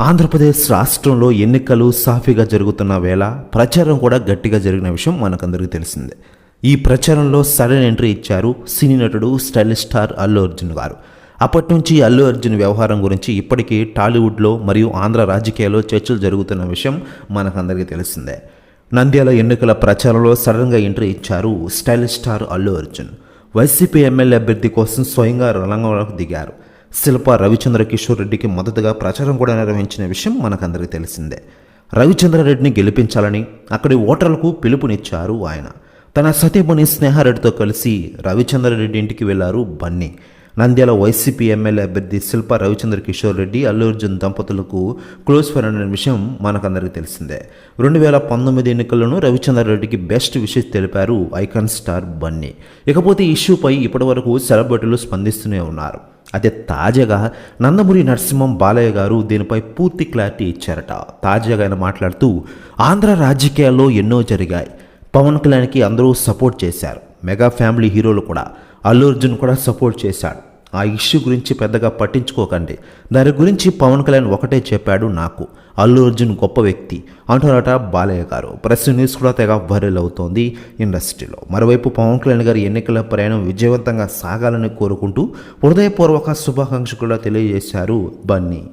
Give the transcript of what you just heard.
ఆంధ్రప్రదేశ్ రాష్ట్రంలో ఎన్నికలు సాఫీగా జరుగుతున్న వేళ ప్రచారం కూడా గట్టిగా జరిగిన విషయం మనకందరికీ తెలిసిందే. ఈ ప్రచారంలో సడన్ ఎంట్రీ ఇచ్చారు సినీ నటుడు స్టైలిష్ స్టార్ అల్లు అర్జున్ గారు. అప్పటి నుంచి అల్లు అర్జున్ వ్యవహారం గురించి ఇప్పటికీ టాలీవుడ్లో మరియు ఆంధ్ర రాజకీయాల్లో చర్చలు జరుగుతున్న విషయం మనకందరికీ తెలిసిందే. నంద్యాల ఎన్నికల ప్రచారంలో సడన్గా ఎంట్రీ ఇచ్చారు stylish star Allu Arjun. YCP MLA అభ్యర్థి కోసం స్వయంగా రంగంలోకి దిగారు. శిల్ప రవిచంద్ర కిషోర్ రెడ్డికి మద్దతుగా ప్రచారం కూడా నిర్వహించిన విషయం మనకందరికీ తెలిసిందే. రవిచంద్ర రెడ్డిని గెలిపించాలని అక్కడి ఓటర్లకు పిలుపునిచ్చారు ఆయన. తన సతీమణి స్నేహారెడ్డితో కలిసి రవిచంద్ర రెడ్డి ఇంటికి వెళ్ళారు బన్నీ. నంద్యాల వైసీపీ ఎమ్మెల్యే అభ్యర్థి శిల్ప రవిచంద్ర కిషోర్ రెడ్డి అల్లు అర్జున్ దంపతులకు క్లోజ్ ఫర్ అనే విషయం మనకందరికీ తెలిసిందే. రెండు వేల పంతొమ్మిది ఎన్నికల్లోనూ రవిచంద్ర రెడ్డికి బెస్ట్ విషెస్ తెలిపారు ఐకాన్ స్టార్ బన్నీ. ఇకపోతే ఇష్యూపై ఇప్పటివరకు సెలబ్రిటీలు స్పందిస్తూనే ఉన్నారు. అయితే తాజాగా నందమూరి నరసింహం బాలయ్య గారు దీనిపై పూర్తి క్లారిటీ ఇచ్చారట. తాజాగా ఆయన మాట్లాడుతూ ఆంధ్ర రాజకీయాల్లో ఎన్నో జరిగాయి. పవన్ కళ్యాణ్కి అందరూ సపోర్ట్ చేశారు. మెగా ఫ్యామిలీ హీరోలు కూడా అల్లు అర్జున్ కూడా సపోర్ట్ చేశాడు. ఆ ఇష్యూ గురించి పెద్దగా పట్టించుకోకండి. దాని గురించి పవన్ కళ్యాణ్ ఒకటే చెప్పాడు నాకు. అల్లు అర్జున్ గొప్ప వ్యక్తి. అంటున్నారట బాలయ్య గారు. ప్రెస్ న్యూస్ కూడా తెగ వైరల్ అవుతోంది ఇండస్ట్రీలో. మరోవైపు పవన్ కళ్యాణ్ గారి ఎన్నికల ప్రయాణం విజయవంతంగా సాగాలని కోరుకుంటూ హృదయపూర్వక శుభాకాంక్షలు కూడా తెలియజేశారు బన్నీ.